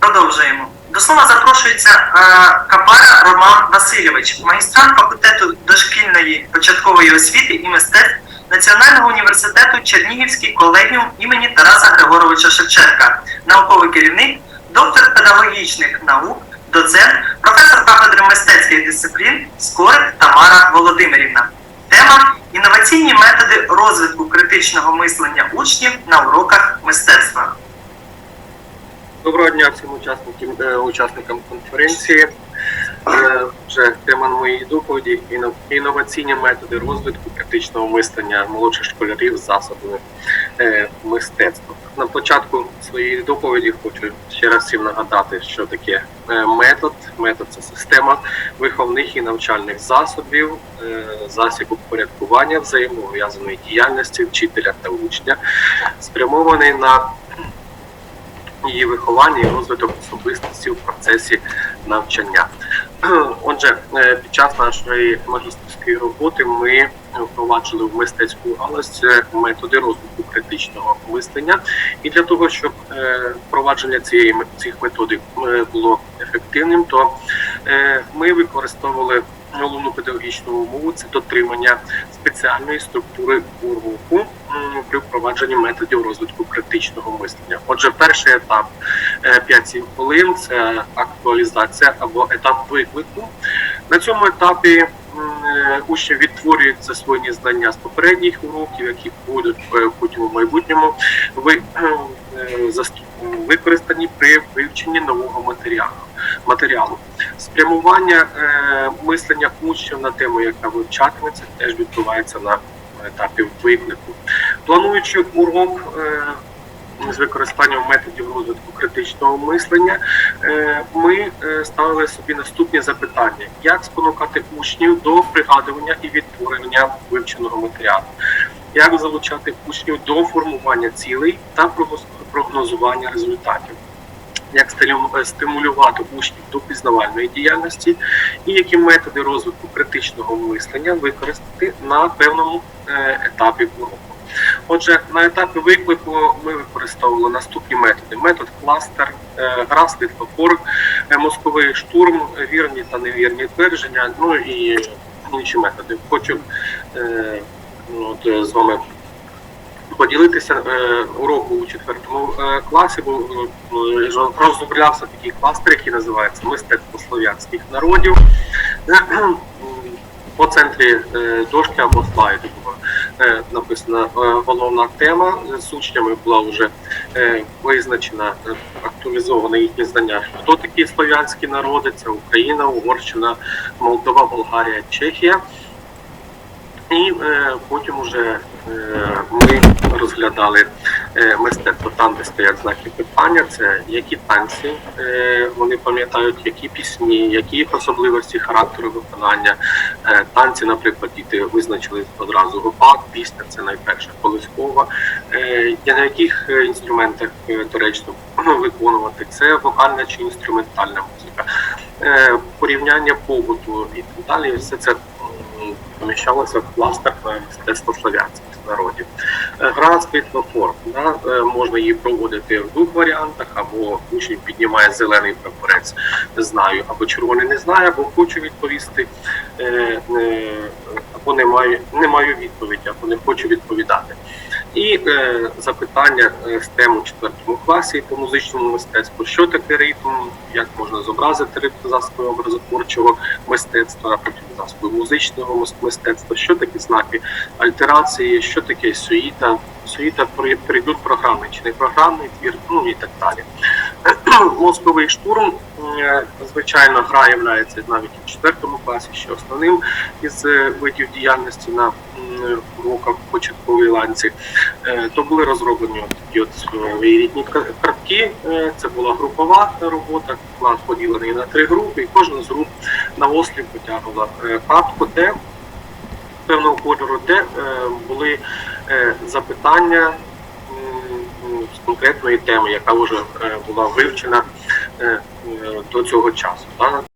Продовжуємо. До слова запрошується е, Капара Роман Васильович, магістрант факультету дошкільної початкової освіти і мистецтв Національного університету Чернігівський колегіум імені Тараса Григоровича Шевченка, науковий керівник, доктор педагогічних наук, доцент, професор кафедри мистецьких дисциплін Скорик Тамара Володимирівна. Тема інноваційні методи розвитку критичного мислення учнів на уроках мистецтва. Доброго дня всім учасникам, е, учасникам конференції. Е, Вже тема моєї доповіді інноваційні методи розвитку критичного мислення молодших школярів з засобами е, мистецтва. На початку своєї доповіді хочу ще раз всім нагадати, що таке метод. Метод це система виховних і навчальних засобів, засіб упорядкування взаємов'язаної діяльності вчителя та учня, спрямований на її виховання і розвиток особистості в процесі навчання. Отже, е, під час нашої магістерської роботи ми впроваджували в мистецьку галузь е, методи розвитку критичного мислення. І для того, щоб е, впровадження цієї цих методик е, було ефективним, то ми використовували головну педагогічну умову це дотримання спеціальної структури уроку при впровадженні методів розвитку критичного мислення. Отже, перший етап е, 5-7 хвилин це актуалізація або етап виклику. На цьому етапі учні відтворюють засвоєні знання з попередніх уроків, які будуть е, потім у майбутньому е, використані при вивченні нового матеріалу. матеріалу. Спрямування е, мислення учнів на тему, яка вивчатиметься, теж відбувається на етапі виклику. Плануючи урок е, з використанням методів розвитку критичного мислення, е, ми е, ставили собі наступні запитання: як спонукати учнів до пригадування і відтворення вивченого матеріалу, як залучати учнів до формування цілей та прогнозування результатів. Як е, стимулювати учнів до пізнавальної діяльності, і які методи розвитку критичного мислення використати на певному етапі уроку. Отже, на етапі виклику ми використовували наступні методи: метод кластер, е, гра світлофор, е, мозковий штурм, вірні та невірні твердження, ну і інші методи. Хочу е, от, з вами поділитися уроку у четвертому класі, бо розроблявся такий кластер, який називається Мистецтво слов'янських народів. По центрі дошки або слайду написана е, головна тема. З учнями була вже е, визначена, актуалізовані їхні знання. Хто такі слов'янські народи? Це Україна, Угорщина, Молдова, Болгарія, Чехія. І е, потім уже е, ми розглядали е, мистецтво там, де стоять знаки питання. Це які танці е, вони пам'ятають, які пісні, які особливості характеру виконання. Е, танці, наприклад, діти визначили одразу гопак, пісня це найперше колискова. Е, на яких е, інструментах е, доречно виконувати це вокальна чи інструментальна музика, е, порівняння побуту і так далі. Все це поміщалося в кластер мистецтво слов'янських народів. Гра з світлофор. Да? е, Можна її проводити в двох варіантах, або учень піднімає зелений прапорець, знаю, або червоний не знаю, або хочу відповісти, е, е, або не маю, не маю відповіді, або не хочу відповідати. І е, запитання в тему четвертому класі по музичному мистецтву, що таке ритм, як можна зобразити ритм засоби образотворчого мистецтва, а потім засоби музичного мистецтва, що такі знаки альтерації, що таке суїта, суїта прийдуть програми, чи не програмний твір, ну і так далі. Мозковий штурм, е, звичайно, гра є навіть в четвертому класі ще основним із е, видів діяльності на уроках початковій ланці. Е, То були розроблені такі от своєрідні ка- картки. Е, Це була групова робота, клас поділений на три групи, і кожна з груп на осліп потягнула е, картку, де певного кольору, де е, були е, запитання з конкретної теми, яка вже е, була вивчена е, е, до цього часу.